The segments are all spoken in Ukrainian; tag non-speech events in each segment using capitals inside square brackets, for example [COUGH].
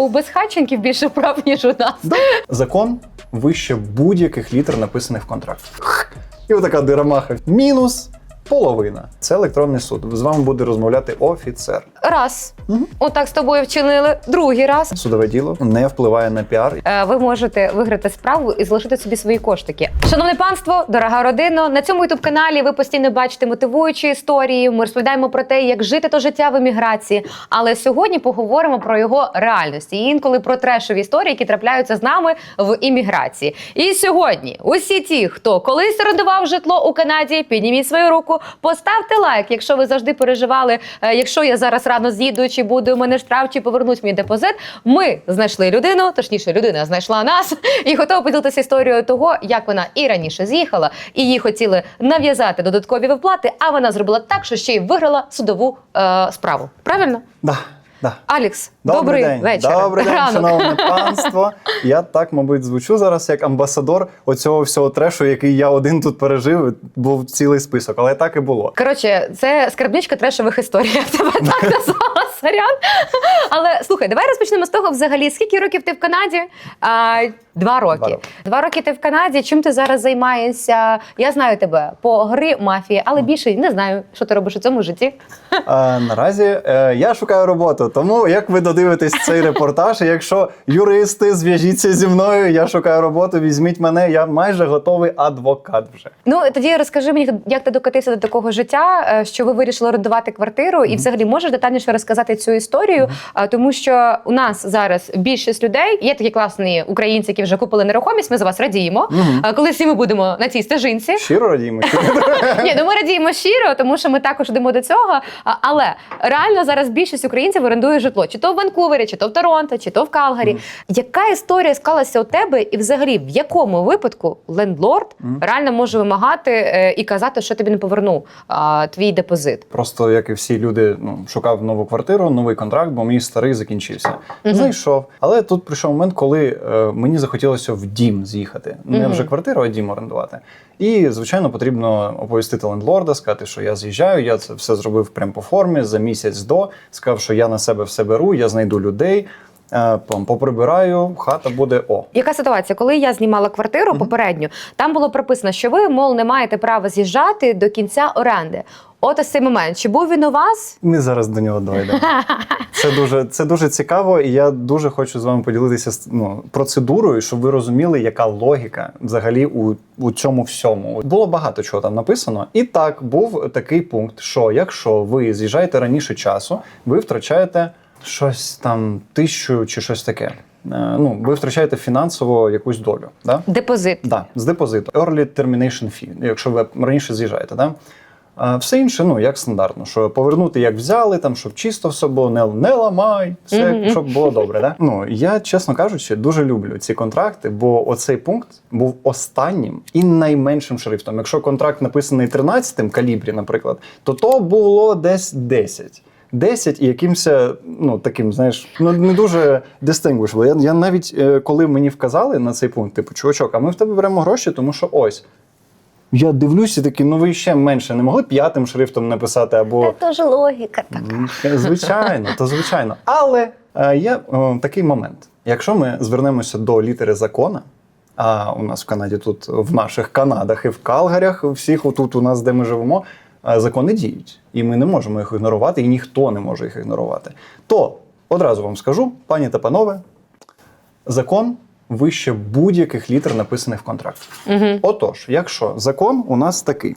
у безхатченків більше прав, ніж у нас. Закон вище будь-яких літер, написаних в контракті. І отака дирамаха. Мінус половина. Це електронний суд. З вами буде розмовляти офіцер. Раз. Мгм. Отак з тобою вчинили. Другий раз. Судове діло не впливає на піар. Е, Ви можете виграти справу і залишити собі свої коштики. Шановне панство, дорога родина, на цьому ютуб каналі ви постійно бачите мотивуючі історії. Ми розповідаємо про те, як жити то життя в еміграції. Але сьогодні поговоримо про його реальності і інколи про трешові історії, які трапляються з нами в імміграції. І сьогодні усі ті, хто колись орендував житло у Канаді, підніміть свою руку, поставте лайк, якщо ви завжди переживали, е, якщо я зараз рано з'їду, чи буде у мене штраф, чи повернуть мій депозит. Ми знайшли людину, точніше, людина знайшла нас [LAUGHS] і готова поділитися історією того, як вона і раніше з'їхала, і їй хотіли нав'язати додаткові виплати, а вона зробила так, що ще й виграла судову е, справу. Правильно? Да, да. Алекс, добрий, день. вечір. Добрий день, Ранок. шановне панство. Я так, мабуть, звучу зараз як амбасадор оцього всього трешу, який я один тут пережив. Був цілий список, але так і було. Коротше, це скарбничка трешових історій. Я тебе так [LAUGHS] назвала, сорян. [LAUGHS] Але слухай, давай розпочнемо з того, взагалі, скільки років ти в Канаді? А, два роки. Два роки. Два роки ти в Канаді. Чим ти зараз займаєшся? Я знаю тебе по гри мафії, але більше не знаю, що ти робиш у цьому житті. [LAUGHS] А, наразі е, я шукаю роботу. Тому як ви додивитесь цей репортаж, [LAUGHS] якщо юристи зв'яжіться зі мною, я шукаю роботу, візьміть мене. Я майже готовий адвокат вже. Ну тоді розкажи мені, як ти докотився до такого життя, е, що ви вирішили орендувати квартиру, і взагалі можеш детальніше розказати цю історію, Е, тому що у нас зараз більшість людей є такі класні українці, які вже купили нерухомість. Ми за вас радіємо. Мгм. Е, Коли всі ми будемо на цій стежинці. Щиро радіємо. [LAUGHS] Ні, ну ми радіємо щиро, тому що ми також йдемо до цього. Але реально зараз більшість українців орендує житло, чи то в Ванкувері, чи то в Торонто, чи то в Калгарі. Яка історія склалася у тебе, і взагалі в якому випадку лендлорд реально може вимагати е, і казати, що тобі не повернув твій депозит? Просто як і всі люди, ну шукав нову квартиру, новий контракт, бо мій старий закінчився. Зайшов, Але тут прийшов момент, коли е, мені захотілося в дім з'їхати. Не Мгм. вже квартиру, а дім орендувати. І звичайно потрібно оповістити лендлорда, сказати, що я з'їжджаю. Я це все зробив прямо по формі за місяць до. Сказав, що я на себе все беру, я знайду людей. Е, Поприбираю, хата буде о. Яка ситуація? Коли я знімала квартиру попередню, там було прописано, що ви, мол, не маєте права з'їжджати до кінця оренди. От ось цей момент. Чи був він у вас? Ми зараз до нього дойдемо. [LAUGHS] Це дуже, це дуже цікаво, і я дуже хочу з вами поділитися ну, процедурою, щоб ви розуміли, яка логіка взагалі у, у цьому всьому. Було багато чого там написано. І так був такий пункт, що якщо ви з'їжджаєте раніше часу, ви втрачаєте щось там тисячу чи щось таке. Е, Ну, ви втрачаєте фінансово якусь долю. Да? Депозит. Да, з депозиту. Early termination fee, якщо ви раніше з'їжджаєте, да? А все інше, ну як стандартно, що повернути як взяли, там щоб чисто все було, не, не ламай, все Мгм. щоб було добре. Да? Ну я, чесно кажучи, дуже люблю ці контракти, бо оцей пункт був останнім і найменшим шрифтом. Якщо контракт написаний 13 калібрі, наприклад, то то було десь 10. 10 і якимось, ну таким, знаєш, ну не дуже distinguishable. Я, я навіть е, коли мені вказали на цей пункт, типу, чувачок, а ми в тебе беремо гроші, тому що ось. Я дивлюся, такий, ну ви ще менше не могли п'ятим шрифтом написати або. Це ж логіка. М, Звичайно, то звичайно. Але е, є е, такий момент. Якщо ми звернемося до літери закона, а у нас в Канаді тут в наших Канадах і в Калгарях, всіх отут у нас, де ми живемо, е, закони діють, і ми не можемо їх ігнорувати, і ніхто не може їх ігнорувати. То одразу вам скажу, пані та панове, закон вище будь-яких літер, написаних в контракті. Угу. Отож, якщо закон у нас такий,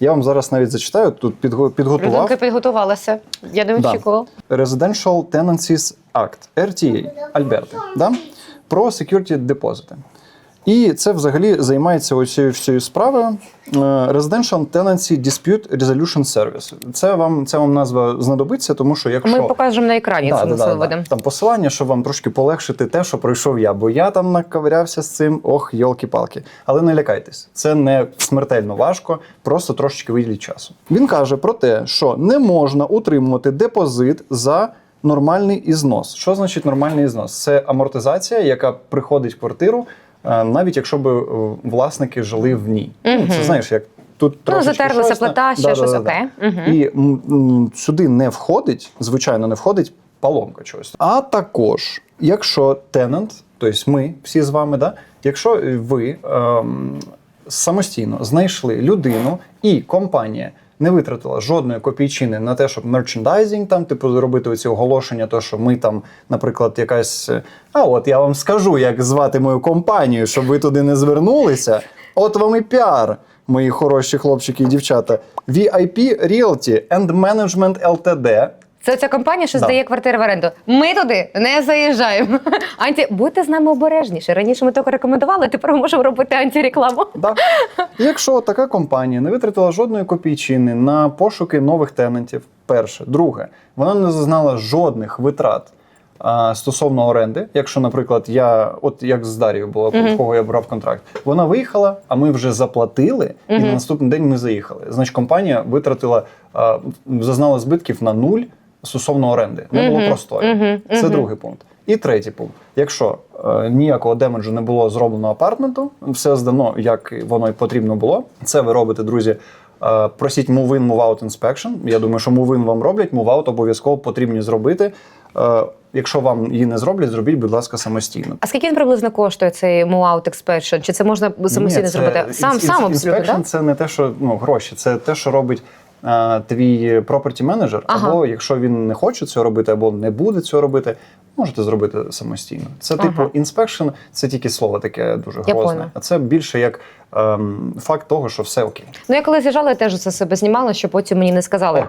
я вам зараз навіть зачитаю, тут підго- підготував. Людинка підготувалася. Я не Да. очікувала. Residential Tenancies Act, RTA, Альберти, да? про security депозити. І це взагалі займається оцією всією справою. Е, Residential Tenancy Dispute Resolution Service. Це вам, це вам назва знадобиться, тому що якщо Ми покажемо на екрані Да, це да, да, да. Там посилання, щоб вам трошки полегшити те, що пройшов я. Бо я там наковирявся з цим, ох, йолки-палки. Але не лякайтесь, це не смертельно важко, просто трошечки виділіть часу. Він каже про те, що не можна утримувати депозит за. Нормальний ізнос. Що значить нормальний ізнос? Це амортизація, яка приходить в квартиру, навіть якщо б е, власники жили в ній. Мгм. Це знаєш, як тут Ну, затерлася плита, ще щось окей. Мгм. І м, м, сюди не входить, звичайно, не входить поломка чогось. А також Якщо тенант, тобто ми всі з вами, да, якщо ви ем, самостійно знайшли людину і компанія не витратила жодної копійчини на те, щоб мерчендайзінг, там, типу, зробити оці оголошення, то що ми там, наприклад, якась. е, А от я вам скажу, як звати мою компанію, щоб ви туди не звернулися. От вам і піар, мої хороші хлопчики і дівчата. VIP Realty and Management LTD. Це ця компанія, що Да. здає квартири в оренду. Ми туди не заїжджаємо. [LAUGHS] Анті, будьте з нами обережніші. Раніше ми тільки рекомендували, тепер ми можемо робити антирекламу. Да. Якщо така компанія не витратила жодної копійчини на пошуки нових тенантів, перше, друге, вона не зазнала жодних витрат а, стосовно оренди. Якщо, наприклад, я, от як з Дарією було, в кого я брав контракт, вона виїхала, а ми вже заплатили, і на наступний день ми заїхали. Значить, компанія витратила, а, зазнала збитків на нуль стосовно оренди. Не було простою. Це другий пункт. І третій пункт. Якщо е, ніякого демеджу не було зроблено апартменту, все здано, як воно й потрібно було. Це ви робите, друзі. Е, просіть move-in, move-out inspection. Я думаю, що move-in вам роблять, move-out обов'язково потрібні зробити. Е, якщо вам її не зроблять, зробіть, будь ласка, самостійно. А скільки він приблизно коштує цей Move-out Expansion? Чи це можна самостійно Ні, це зробити? Сам сам абсолютно, inspection це не те, що ну, гроші, це те, що робить твій property менеджер. Ага. Або якщо він не хоче цього робити, або не буде цього робити, можете зробити самостійно. Це типу інспекшн, це тільки слово таке дуже грозне. А це більше як ем, факт того, що все окей. Ну я коли з'їжджала, я теж це себе знімала, щоб потім мені не сказали.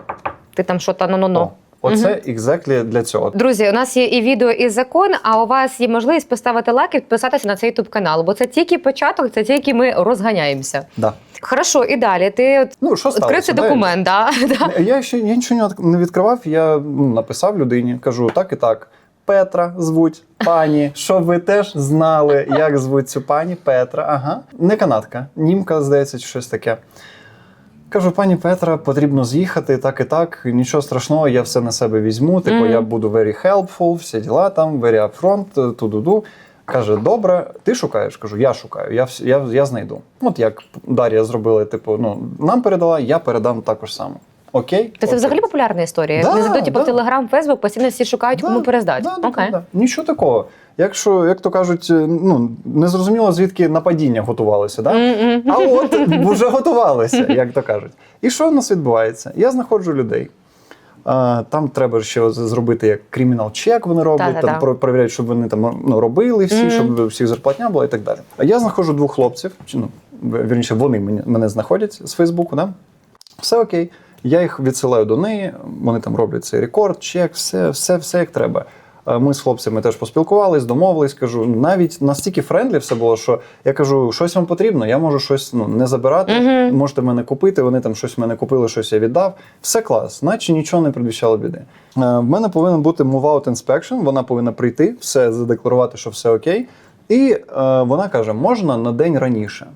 Ти там що та ну-ну-ну. Оце exactly для цього. Друзі, у нас є і відео, і закон. А у вас є можливість поставити лайк і підписатися на цей ютуб канал, бо це тільки початок, це тільки ми розганяємося. Да. Хорошо, і далі. Ти Ну, що відкрив цей документ, да? [LAUGHS] да? Я ще я нічого не відкривав. Я ну, написав людині, кажу так і так. Петра звуть пані, щоб ви теж знали, як звуть цю пані Петра. Ага, не канадка, німка, здається, чи щось таке. Кажу, пані Петра, потрібно з'їхати так і так. Нічого страшного, я все на себе візьму. Типу, Мгм. я буду very helpful, всі діла там, very upfront, ту-ду-ду. Каже, добре, ти шукаєш? Кажу, я шукаю, я, я, я знайду. От як Дар'я зробила, типу, ну, нам передала, я передам також само. Окей? То це Окей. взагалі популярна історія. Да, Не зайдуть типу, да. в Телеграм, Фейсбук, постійно всі шукають, кому перездати. Да, да, Окей. да, да. Нічого такого. Якщо, як то кажуть, ну не зрозуміло, звідки нападіння готувалося, да? А от [LAUGHS] вже готувалися, як то кажуть. І що в нас відбувається? Я знаходжу людей. Там треба ще зробити як кримінал чек, вони роблять, там перевіряють, щоб вони там ну, робили всі, Мгм. щоб у всіх зарплатня була і так далі. А я знаходжу двох хлопців, чи ну вірніше, вони мене, мене знаходять з Фейсбуку, да? все окей. Я їх відсилаю до неї, вони там роблять цей рекорд, чек, все, все, все як треба. Е, Ми з хлопцями теж поспілкувались, домовились. Кажу, навіть настільки френдлі все було, що я кажу, щось вам потрібно, я можу щось ну, не забирати, Мгм. можете мене купити. Вони там щось в мене купили, щось я віддав. Все клас, наче нічого не предвіщало біди. Е, В мене повинен бути move-out inspection, вона повинна прийти, все задекларувати, що все окей. І е, вона каже, можна на день раніше.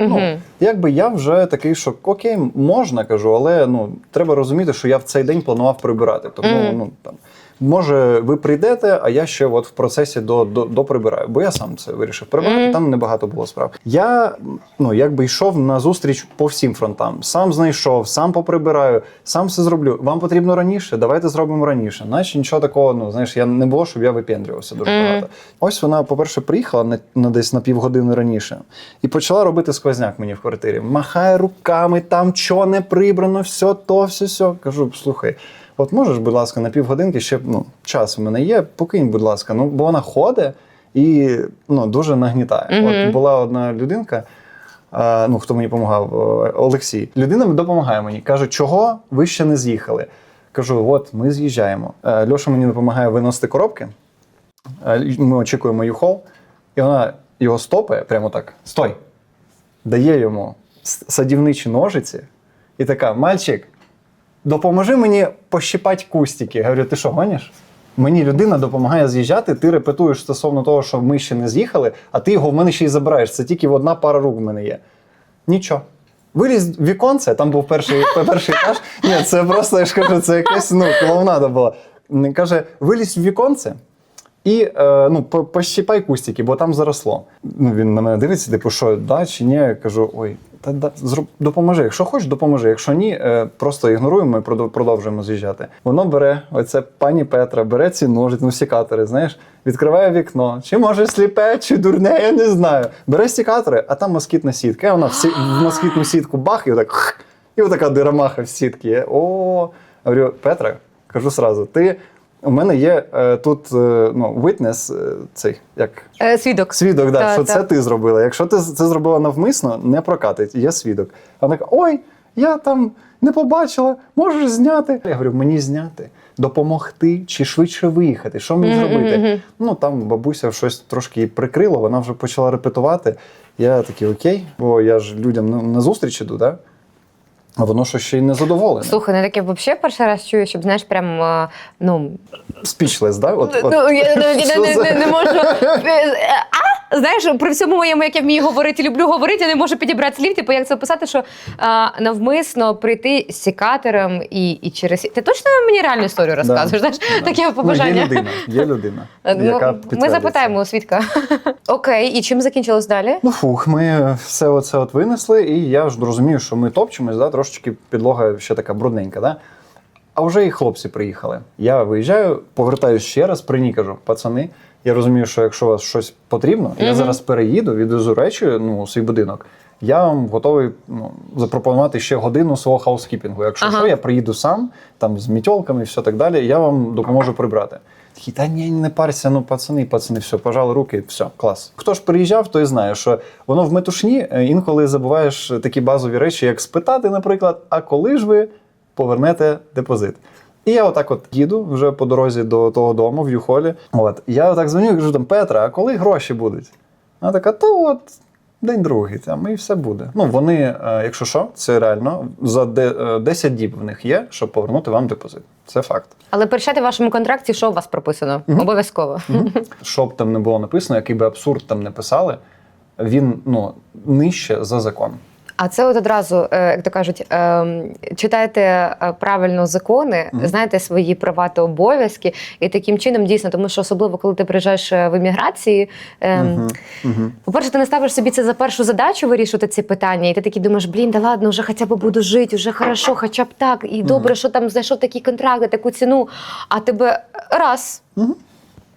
Ну, якби я вже такий, що окей, можна кажу, але ну треба розуміти, що я в цей день планував прибирати. Тому Мгм. ну там може ви прийдете, а я ще от в процесі до, до, до прибираю, бо я сам це вирішив прибирати. Мгм. Там небагато було справ. Я ну якби йшов на зустріч по всім фронтам. Сам знайшов, сам поприбираю, сам все зроблю. Вам потрібно раніше, давайте зробимо раніше. Наче нічого такого, ну знаєш, я не було, щоб я випендрювався дуже Мгм. багато. Ось вона, по-перше, приїхала на, на десь на півгодини раніше і почала робити сквозняк мені в квартирі. Махає руками, там що не прибрано, все то, все, все. Кажу, слухай. От можеш, будь ласка, на півгодинки ще ну, час у мене є, покинь, будь ласка. Ну, бо вона ходить і ну, дуже нагнітає. Мгм. От була одна людинка, а, ну, хто мені допомагав, Олексій. Людина допомагає мені. Каже, чого ви ще не з'їхали? Кажу, от ми з'їжджаємо. Е, Льоша мені допомагає виносити коробки. Е, Ми очікуємо юхол, і вона його стопає прямо так: стой! Дає йому садівничі ножиці, і така: мальчик, допоможи мені пощипати кустики. Говорю, ти що, гониш? Мені людина допомагає з'їжджати, ти репетуєш стосовно того, що ми ще не з'їхали, а ти його в мене ще й забираєш. Це тільки одна пара рук в мене є. Нічого. Виліз в віконце, там був перший, [LAUGHS] перший етаж. Ні, це просто, я ж кажу, це якась ну, клоунада була. Каже, вилізь в віконце і е, ну, по- пощипай кустики, бо там заросло. Ну, він на мене дивиться, типу, що, да чи ні? Я кажу, ой, Та да, допоможи. Якщо хочеш, допоможи. Якщо ні, е, просто ігноруємо і продовжуємо з'їжджати. Воно бере, оце пані Петра, бере ці ножиці, ну сікатори, знаєш, відкриває вікно. Чи може сліпе, чи дурне, я не знаю. Бере сікатори, а там москітна сітка. Вона в, сі- в москітну сітку бах, і отак. І отака дирамаха в сітки. О, говорю, Петра, кажу сразу, ти. У мене є е, тут е, ну, витнес, е, цей, як Е, свідок. Свідок, да, Та, що та. це ти зробила. Якщо ти це зробила навмисно, не прокатить. Є свідок. А вона каже, ой, я там не побачила, можеш зняти. Я говорю, мені зняти, допомогти чи швидше виїхати. Що мені Мгм, зробити? мгм. Ну там бабуся щось трошки її прикрило, вона вже почала репетувати. Я такий окей, бо я ж людям на, на зустріч іду, да? А воно що ще й не задоволене. Слухай, ну таке взагалі перший раз чую, щоб знаєш, прям е, ну Спічлес, да? От, от. Ну, я не, не, не, не можу. Е, А знаєш, при всьому моєму, як я вмію говорити, люблю говорити, я не можу підібрати слів. Типу, як це описати, що а, навмисно прийти з сікатором і, і через ти точно мені реальну історію розказуєш? Знаєш, Да. таке Ну, побажання. є людина, є людина. [LAUGHS] Ну, яка ми запитаємо у свідка. [LAUGHS] Окей, і чим закінчилось далі? Ну фух, ми все оце от винесли, і я ж розумію, що ми топчемось, да, трошечки підлога ще така брудненька. Да? А вже і хлопці приїхали. Я виїжджаю, повертаюся ще раз, при ній кажу, пацани, я розумію, що якщо у вас щось потрібно, я зараз переїду, відвезу речі ну, у свій будинок. Я вам готовий ну, запропонувати ще годину свого хаускіпінгу. Якщо Ага. що, я приїду сам, там з мітьолками і все так далі, я вам допоможу прибрати. Такі, та ні, не парся, ну пацани, пацани, все, пожали руки, все, клас. Хто ж приїжджав, той знає, що воно в метушні е, інколи забуваєш такі базові речі, як спитати, наприклад, а коли ж ви повернете депозит? І я отак от їду вже по дорозі до того дому в Юхолі. От я отак дзвоню і кажу там Петра, а коли гроші будуть? Вона така, то от день другий, там і все буде. Ну вони, е, якщо що, це реально за е, 10 діб в них є, щоб повернути вам депозит. Це факт. Але перечати в вашому контракті, що у вас прописано? Мгм. Обов'язково. Що б там не було написано, який би абсурд там не писали, він ну нижче за закон. А це от одразу, е, як то кажуть, ем, читайте е, правильно закони, знаєте свої права та обов'язки, і таким чином дійсно, тому що особливо коли ти приїжджаєш е, в еміграції. ем. По-перше, ти не ставиш собі це за першу задачу вирішувати ці питання, і ти такий думаєш, блін, да ладно, вже хоча б буду жити, вже хорошо, хоча б так, і добре, що там знайшов такі контракти, таку ціну. А тебе раз.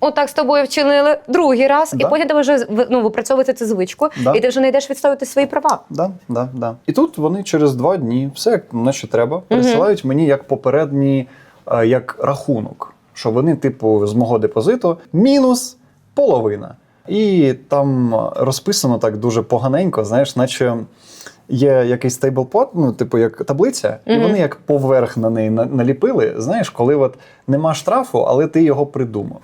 Отак з тобою вчинили другий раз, і потім тебе вже ну, випрацьовується цю звичку, Да. і ти вже не йдеш відстоювати свої права. Да, да, да. І тут вони через два дні, все як наче треба, присилають мені як попередній е, як рахунок, що вони, типу, з мого депозиту мінус половина. І там розписано так дуже поганенько, знаєш, наче. Є якийсь стейблпот, ну, типу, як таблиця, і вони як поверх на неї наліпили. Знаєш, коли от нема штрафу, але ти його придумав.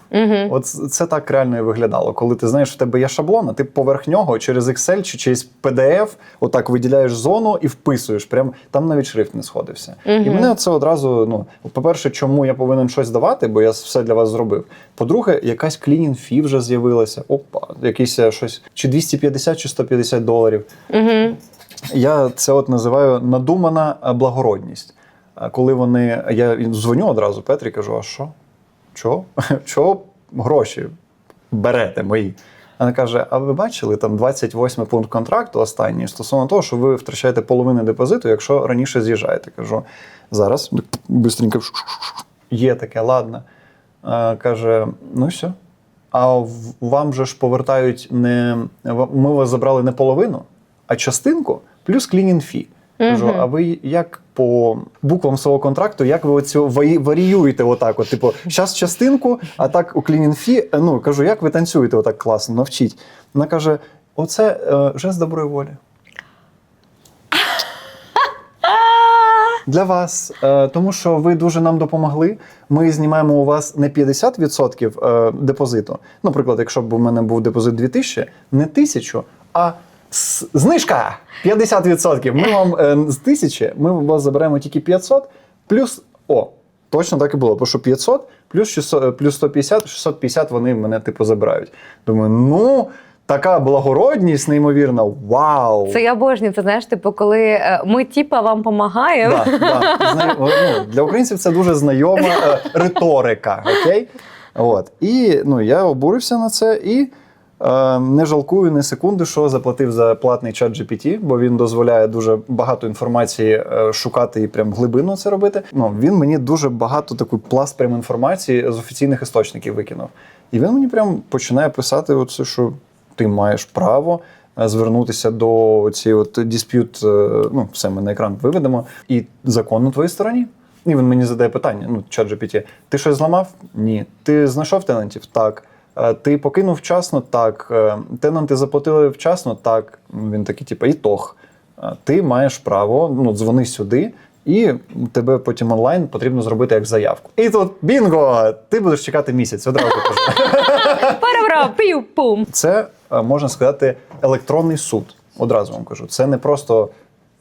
От це так реально і виглядало. Коли ти знаєш, в тебе є шаблон, а ти поверх нього через Excel чи через PDF отак виділяєш зону і вписуєш. Прям там навіть шрифт не сходився. І мене це одразу. Ну, по-перше, чому я повинен щось давати, бо я все для вас зробив. По-друге, якась клінінг фі вже з'явилася. Опа, якийсь е, щось чи 250, чи 150 доларів. Угу. Я це от називаю надумана е, благородність. Коли вони. Я дзвоню одразу Петрі, кажу: а що? Чого? [LAUGHS] Чого гроші берете мої? Вона каже: А ви бачили там 28 пункт контракту останній стосовно того, що ви втрачаєте половину депозиту, якщо раніше з'їжджаєте. Кажу, зараз бистренько є таке, ладно. А, каже: ну все. А вам же ж повертають не. Ми вас забрали не половину, а частинку плюс клінінг фі. Кажу, а ви як по буквам свого контракту, як ви оцю варіюєте отак? От, типу, зараз частинку, а так у клінінг фі. е, Ну кажу, як ви танцюєте отак класно, навчіть. Вона каже: оце е, жест доброї волі. Для вас, е, тому що ви дуже нам допомогли. Ми знімаємо у вас не 50% е, депозиту. Наприклад, якщо б у мене був депозит 2000, не 1000, а знижка 50%. Ми вам е, з 1000, ми у вас заберемо тільки 500, плюс о, точно так і було. Бо що 500 плюс 600, е, плюс 150, 650 вони мене типу забирають. Думаю, ну. Така благородність, неймовірна, вау! Це я обожнюю. Це знаєш, типу, коли е, ми типа вам допомагаємо. Да, да. Зна... ну, для українців це дуже знайома е, риторика. Окей? От. І ну, я обурився на це і Не жалкую ні секунди, що заплатив за платний чат GPT, бо він дозволяє дуже багато інформації е, шукати і прям глибинно це робити. Ну він мені дуже багато такий пласт прям інформації з офіційних істочників викинув. І він мені прям починає писати, оце, що ти маєш право е, звернутися до цієї от е, ну все ми на екран виведемо, і закон на твоїй стороні. І він мені задає питання: ну, чат GPT, ти щось зламав? Ні. Ти знайшов тенантів? Так. Ти покинув вчасно? Так. Е, Тенанти заплатили вчасно? Так. Він такий, типу, ітог. Е, Ти маєш право, ну, дзвони сюди, і тебе потім онлайн потрібно зробити як заявку. І тут бінго! Ти будеш чекати місяць, одразу кажу. Паравра, пів пум. Це е, можна сказати електронний суд. Одразу вам кажу. Це не просто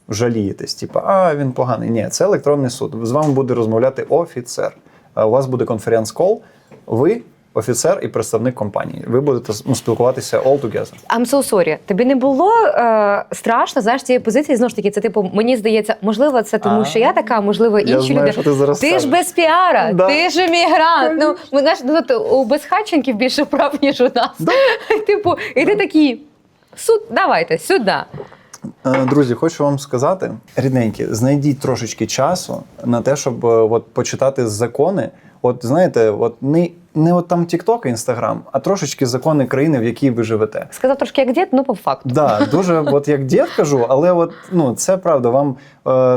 жалієтесь, типу, а він поганий. Ні, це електронний суд. З вами буде розмовляти офіцер. Е, У вас буде конференц-кол. Ви офіцер і представник компанії. Ви будете ну, спілкуватися all together. I'm so sorry. Тобі не було е, страшно, знаєш, цієї позиції, знову ж таки, це типу, мені здається, можливо, це тому, що я така, можливо, інші люди. ти зараз Ти ж без піара, Да. ти ж емігрант. Ну, ми знаєш, ну, у безхатченків більше прав, [LAUGHS] ніж у нас. [LAUGHS] Типу, і ти такий, суд, давайте, сюди. Е, Друзі, хочу вам сказати, рідненькі, знайдіть трошечки часу на те, щоб е, от, почитати закони. От знаєте, от не, не от там TikTok і Instagram, а трошечки закони країни, в якій ви живете. Сказав трошки як дід, ну по факту. Да, дуже от як дід кажу, але от ну це правда. Вам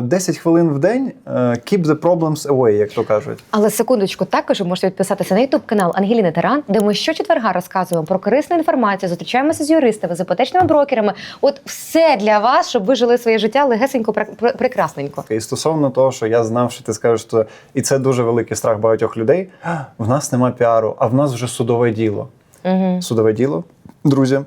10 хвилин в день е, keep the problems away, як то кажуть. Але секундочку, також можете підписатися на youtube канал Ангеліни Таран, де ми щочетверга розказуємо про корисну інформацію, зустрічаємося з юристами, з іпотечними брокерами. От все для вас, щоб ви жили своє життя легесенько, пре- пре- прекрасненько. І стосовно того, що я знав, що ти скажеш, що і це дуже великий страх багатьох людей. В нас нема піару, а в нас вже судове діло. Угу. Судове діло, друзі,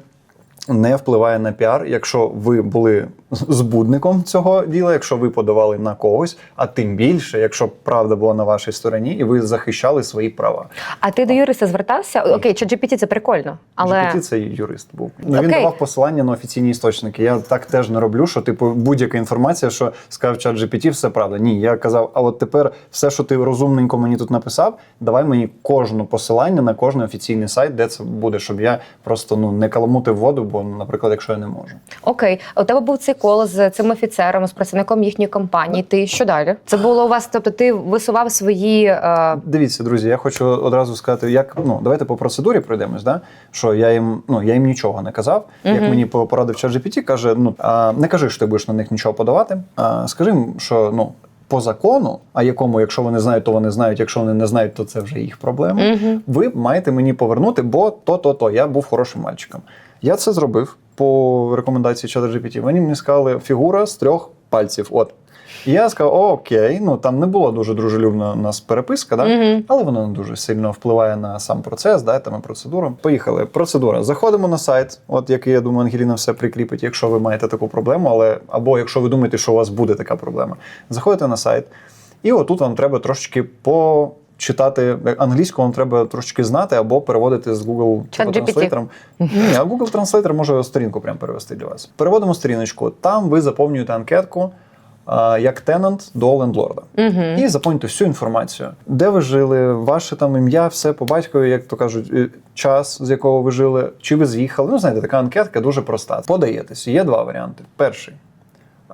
не впливає на піар, якщо ви були збудником цього діла, якщо ви подавали на когось, а тим більше, якщо правда була на вашій стороні, і ви захищали свої права. А ти до юриста звертався? Окей, чи GPT це прикольно, але GPT це юрист був. Ну, він Окей. давав посилання на офіційні істочники. Я так теж не роблю, що типу будь-яка інформація, що сказав чат GPT, все правда. Ні, я казав, а от тепер все, що ти розумненько мені тут написав, давай мені кожну посилання на кожний офіційний сайт, де це буде, щоб я просто ну не каламутив воду, бо, наприклад, якщо я не можу. окей, у тебе був цей кол з цим офіцером, з працівником їхньої компанії. Ти що далі? Це було у вас? Тобто ти висував свої е, Дивіться, друзі, я хочу одразу сказати, як ну давайте по процедурі пройдемось. Да? Що я їм ну я їм нічого не казав. Як Мгм. мені по- порадив чат GPT, каже: ну а, не кажи, що ти будеш на них нічого подавати. А скажи їм, що ну. По закону, а якому, якщо вони знають, то вони знають. Якщо вони не знають, то це вже їх проблема. Мгм. Ви маєте мені повернути, бо то, то, то. Я був хорошим мальчиком. Я це зробив по рекомендації чата GPT. Вони мені сказали фігура з трьох пальців. От. І я сказав, о, окей, ну там не була дуже дружелюбна у нас переписка, да? Мгм. але вона не дуже сильно впливає на сам процес, да, там і процедуру. Поїхали. Процедура. Заходимо на сайт, от який я думаю, Ангеліна все прикріпить, якщо ви маєте таку проблему, але або якщо ви думаєте, що у вас буде така проблема. Заходите на сайт, і отут вам треба трошечки почитати англійську, вам треба трошечки знати або переводити з Google. Translator. Ні, а Google Translator може сторінку прямо перевести для вас. Переводимо сторіночку. Там ви заповнюєте анкетку. Як тенант до лендлорда. Угу. І заповнюйте всю інформацію, де ви жили, ваше там ім'я, все по батькові, як то кажуть, е, час, з якого ви жили, чи ви з'їхали. Ну, знаєте, така анкетка дуже проста. Подаєтесь. Є два варіанти. Перший.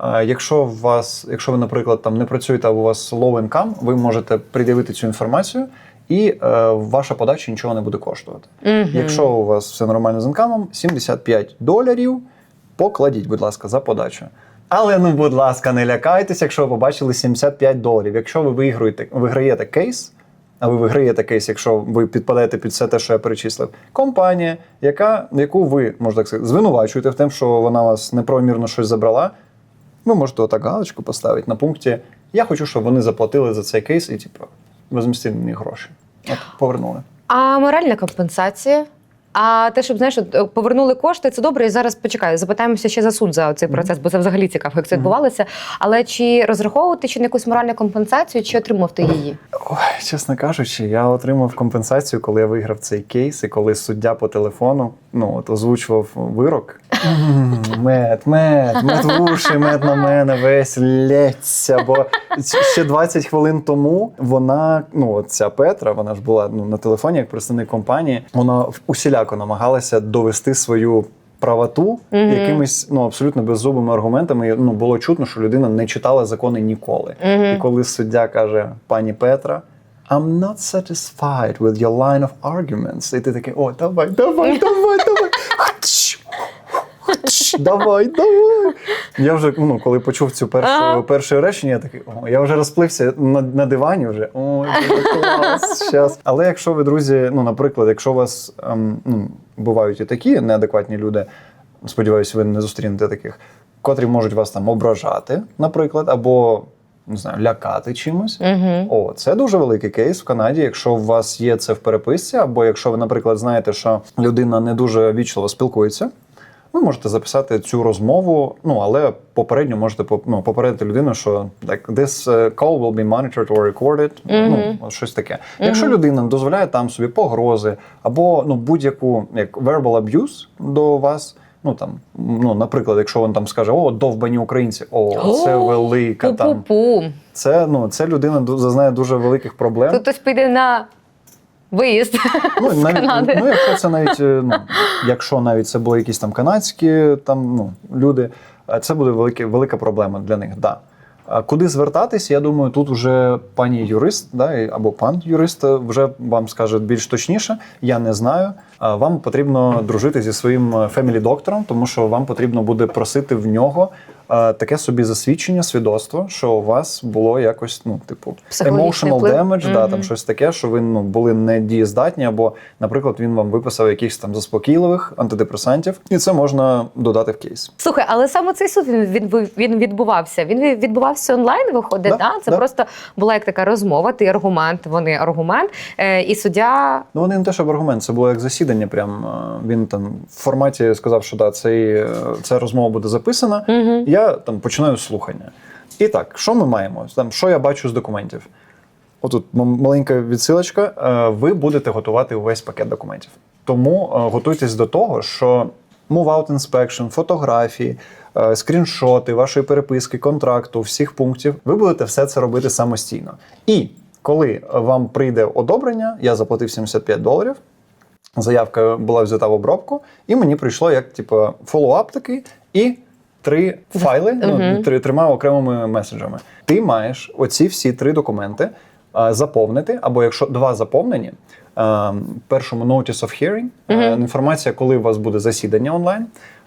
Якщо у вас, якщо ви, наприклад, там не працюєте, або у вас low income, ви можете пред'явити цю інформацію, і е, ваша подача нічого не буде коштувати. Угу. Якщо у вас все нормально з інкамом, 75 доларів покладіть, будь ласка, за подачу. Але ну, будь ласка, не лякайтеся, якщо ви побачили 75 доларів. Якщо ви виграєте, виграєте кейс, а ви виграєте кейс, якщо ви підпадаєте під все те, що я перечислив, компанія, яка, яку ви можна так сказати, звинувачуєте в тому, що вона вас неправомірно щось забрала, ви можете отак галочку поставити на пункті Я хочу, щоб вони заплатили за цей кейс і, типу, возмістили мені гроші. От, повернули. А моральна компенсація? А те, щоб знаєш, от, е, повернули кошти, це добре. І зараз почекаю, запитаємося ще за суд за цей процес, бо це взагалі цікаво, як це відбувалося. Але чи розраховувати чи на якусь моральну компенсацію, чи отримав ти її? Ой, чесно кажучи, я отримав компенсацію, коли я виграв цей кейс, і коли суддя по телефону ну, от, озвучував вирок. [LAUGHS] Мед, мед, мед в уші, мед на мене весь лється. Бо ще 20 хвилин тому вона, ну ця Петра, вона ж була ну, на телефоні як представник компанії, вона усіляко всіляко намагалася довести свою правоту Мгм. якимись ну абсолютно беззубими аргументами. Ну було чутно, що людина не читала закони ніколи. Мгм. І коли суддя каже пані Петра. I'm not satisfied with your line of arguments. І ти такий, о, давай, давай, давай, давай. Хтш, Давай, давай. Я вже, ну, коли почув цю першу, Ага. перше речення, я такий, о, я вже розплився на, на дивані вже. Ой, клас, щас. Але якщо ви, друзі, ну, наприклад, якщо у вас ем, ну, бувають і такі неадекватні люди, сподіваюся, ви не зустрінете таких, котрі можуть вас там ображати, наприклад, або не знаю, лякати чимось. Угу. О, це дуже великий кейс в Канаді. Якщо у вас є це в переписці, або якщо ви, наприклад, знаєте, що людина не дуже вічливо спілкується, ви можете записати цю розмову, ну але попередньо можете ну, попередити людину, що like, this uh, call will be monitored or recorded, ну щось таке. Якщо людина дозволяє там собі погрози або ну будь-яку як verbal abuse до вас. Ну там, ну наприклад, якщо він там скаже, о, довбані українці, о, це велика там. Пу-пу-пу. Це ну це людина зазнає дуже великих проблем. Тут хтось піде на виїзд Ну, з навіть, Канади. ну, якщо це навіть, е, ну, якщо навіть це були якісь там канадські там, ну, люди, е, це буде велике, велика проблема для них. Да. Куди звертатись, я думаю, тут вже пані юрист, да, або пан юрист е, вже вам скаже більш точніше. Я не знаю. Вам потрібно дружити зі своїм фемілі доктором, тому що вам потрібно буде просити в нього таке собі засвідчення, свідоцтво, що у вас було якось, ну, типу, emotional damage, да, там щось таке, що ви ну, були недієздатні, або, наприклад, він вам виписав якихось там заспокійливих антидепресантів, і це можна додати в кейс. Слухай, але саме цей суд він, він, він відбувався. Він відбувався онлайн, виходить. Да, Да, Це да. просто була як така розмова. Ти аргумент, вони аргумент. Е, і суддя Ну, вони не те, щоб аргумент, це було як засідання. Прям е, він там в форматі сказав, що да, цей, е, ця розмова буде записана. Мгм. Я там починаю слухання. І так, що ми маємо? Там, що я бачу з документів? Отут маленька відсилочка. Е, Ви будете готувати увесь пакет документів. Тому е, готуйтесь до того, що move-out inspection, фотографії, е, скріншоти вашої переписки, контракту, всіх пунктів. Ви будете все це робити самостійно. І коли вам прийде одобрення, я заплатив 75 доларів. Заявка була взята в обробку, і мені прийшло як типу, фоллоуап такий і три файли ну, три, трьома окремими меседжами. Ти маєш оці всі три документи а, заповнити, або якщо два заповнені, першому notice of hearing, а, Мгм. інформація, коли у вас буде засідання онлайн.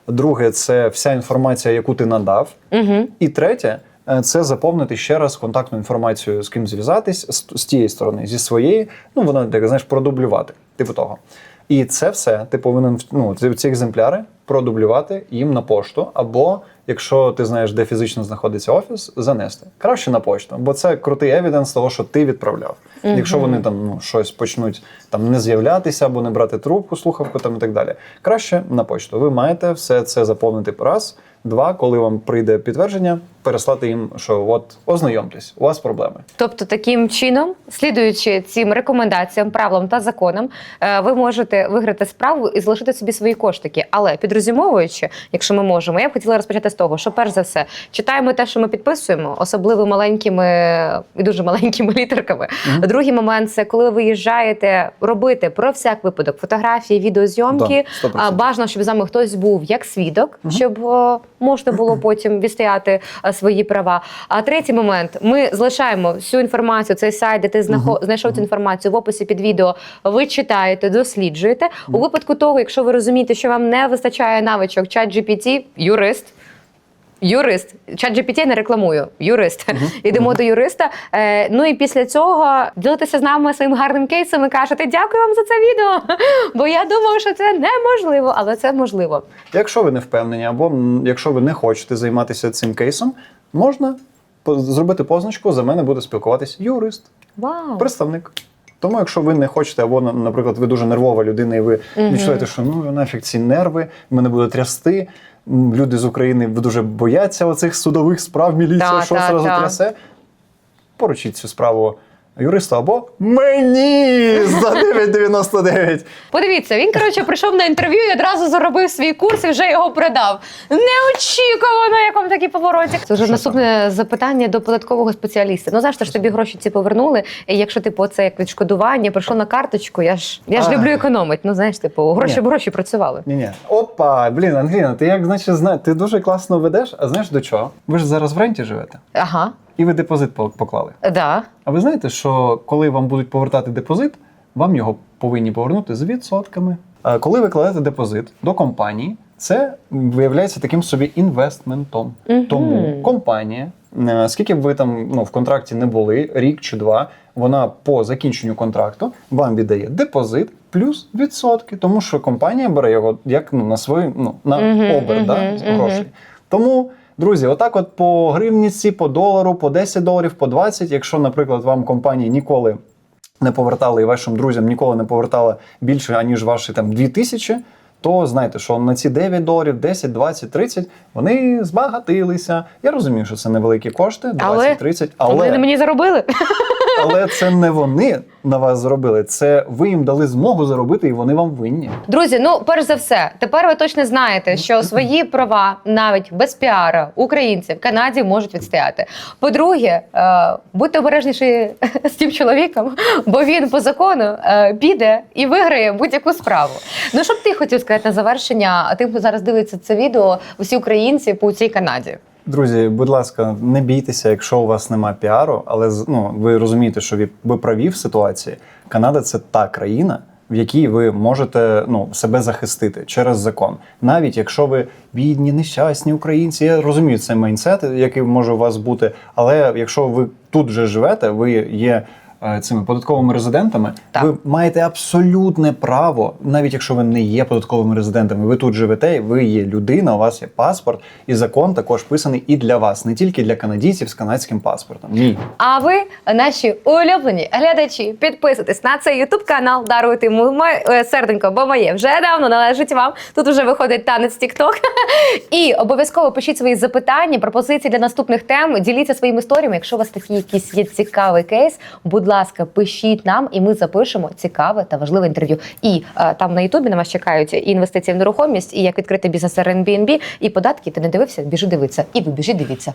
Друге, це вся інформація, яку ти надав. угу. І третє е, це заповнити ще раз контактну інформацію, з ким зв'язатись з, з тієї сторони, зі своєї. Ну вона так знаєш, продублювати, типу того. І це все ти повинен ну, ці, екземпляри продублювати їм на пошту, або якщо ти знаєш, де фізично знаходиться офіс, занести краще на пошту, бо це крутий евіденс того, що ти відправляв. Мгм. Якщо вони там ну щось почнуть там не з'являтися або не брати трубку, слухавку там і так далі. Краще на почту. Ви маєте все це заповнити раз. Два, коли вам прийде підтвердження, переслати їм, що от ознайомтесь, у вас проблеми. Тобто, таким чином, слідуючи цим рекомендаціям, правилам та законам, е, ви можете виграти справу і залишити собі свої коштики. Але підрозумовуючи, якщо ми можемо, я б хотіла розпочати з того, що перш за все читаємо те, що ми підписуємо, особливо маленькими і дуже маленькими [LAUGHS] літерками. Мгм. Другий момент це коли ви виїжджаєте робити про всяк випадок фотографії, відеозйомки. Да, 100%. А, Бажано, щоб з вами хтось був як свідок, Мгм. щоб е, можна було [CLEARS THROAT] потім відстояти е, свої права. А третій момент: ми залишаємо всю інформацію, цей сайт, де ти знахо- знайшов цю інформацію в описі під відео. Ви читаєте, досліджуєте. У випадку того, якщо ви розумієте, що вам не вистачає навичок чат GPT, юрист. Юрист, чат GPT не рекламую. Юрист. [LAUGHS] Йдемо до юриста. Е, ну і після цього ділитеся з нами своїм гарним кейсом і кажете, дякую вам за це відео. [LAUGHS] Бо я думав, що це неможливо, але це можливо. Якщо ви не впевнені, або якщо ви не хочете займатися цим кейсом, можна зробити позначку. За мене буде спілкуватись юрист, Вау! представник. Тому, якщо ви не хочете, або, на- наприклад, ви дуже нервова людина, і ви відчуваєте, що ну нафіг ці нерви, мене буде трясти. Люди з України дуже бояться оцих судових справ, міліція, Та, що та, зразу та. трясе. Поручіть цю справу юристу або мені за 9,99. Подивіться, він коротше прийшов на інтерв'ю і одразу заробив свій курс і вже його продав. Неочікувано, як вам такий повороті. Це вже наступне запитання до податкового спеціаліста. Ну завжди ж тобі гроші ці повернули. І якщо типу це як відшкодування, прийшло на карточку, я ж я ж А. люблю економити. Ну знаєш, типу, гроші Ні. б гроші працювали. Ні, ні. Опа, блін, Ангеліна, ти як значить зна... ти дуже класно ведеш, а знаєш до чого? Ви ж зараз в ренті живете, Ага, і ви депозит поклали. да. А ви знаєте, що коли вам будуть повертати депозит, вам його повинні повернути з відсотками. А коли ви кладете депозит до компанії, це виявляється таким собі інвестментом. Мгм. Тому компанія, е, скільки б ви там ну, в контракті не були, рік чи два, вона по закінченню контракту вам віддає депозит плюс відсотки, тому що компанія бере його як ну, на свої ну, на Мгм, обер да, мгм, мгм. грошей. Тому, друзі, отак, от по гривніці, по долару, по 10 доларів, по 20, якщо, наприклад, вам компанії ніколи не повертали і вашим друзям ніколи не повертали більше, аніж ваші там 2 тисячі, то знайте, що на ці 9 доларів, 10, 20, 30 вони збагатилися. Я розумію, що це невеликі кошти, 20, Але 30, Вони мені заробили. Але це не вони на вас зробили. Це ви їм дали змогу заробити, і вони вам винні. Друзі, ну перш за все, тепер ви точно знаєте, що свої права навіть без піара українці в Канаді можуть відстояти. По-друге, е, будьте обережніші [LAUGHS] з тим чоловіком, бо він по закону е, піде і виграє будь-яку справу. Ну що б ти хотів сказати на завершення, А тим, хто зараз дивиться це відео, усі українці по цій Канаді. Друзі, будь ласка, не бійтеся, якщо у вас нема піару, але ну, ви розумієте, що ви, праві в ситуації. Канада це та країна, в якій ви можете ну, себе захистити через закон. Навіть якщо ви бідні, нещасні українці, я розумію цей майнсет, який може у вас бути. Але якщо ви тут вже живете, ви є. Е, Цими податковими резидентами Так. ви маєте абсолютне право, навіть якщо ви не є податковими резидентами, ви тут живете, ви є людина, у вас є паспорт, і закон також писаний і для вас, не тільки для канадійців з канадським паспортом. Ні. А ви, наші улюблені глядачі, підписуйтесь на цей ютуб канал, даруйте йому е, серденько, бо моє вже давно належить вам. Тут вже виходить танець TikTok. [LAUGHS] І обов'язково пишіть свої запитання, пропозиції для наступних тем. Діліться своїми історіями. Якщо у вас такий якийсь є цікавий кейс, будь ласка, пишіть нам, і ми запишемо цікаве та важливе інтерв'ю. І е, там на Ютубі на вас чекають і інвестиції в нерухомість, і як відкрити бізнес Airbnb, і податки. Ти не дивився? Біжи дивитися. І ви біжіть дивіться.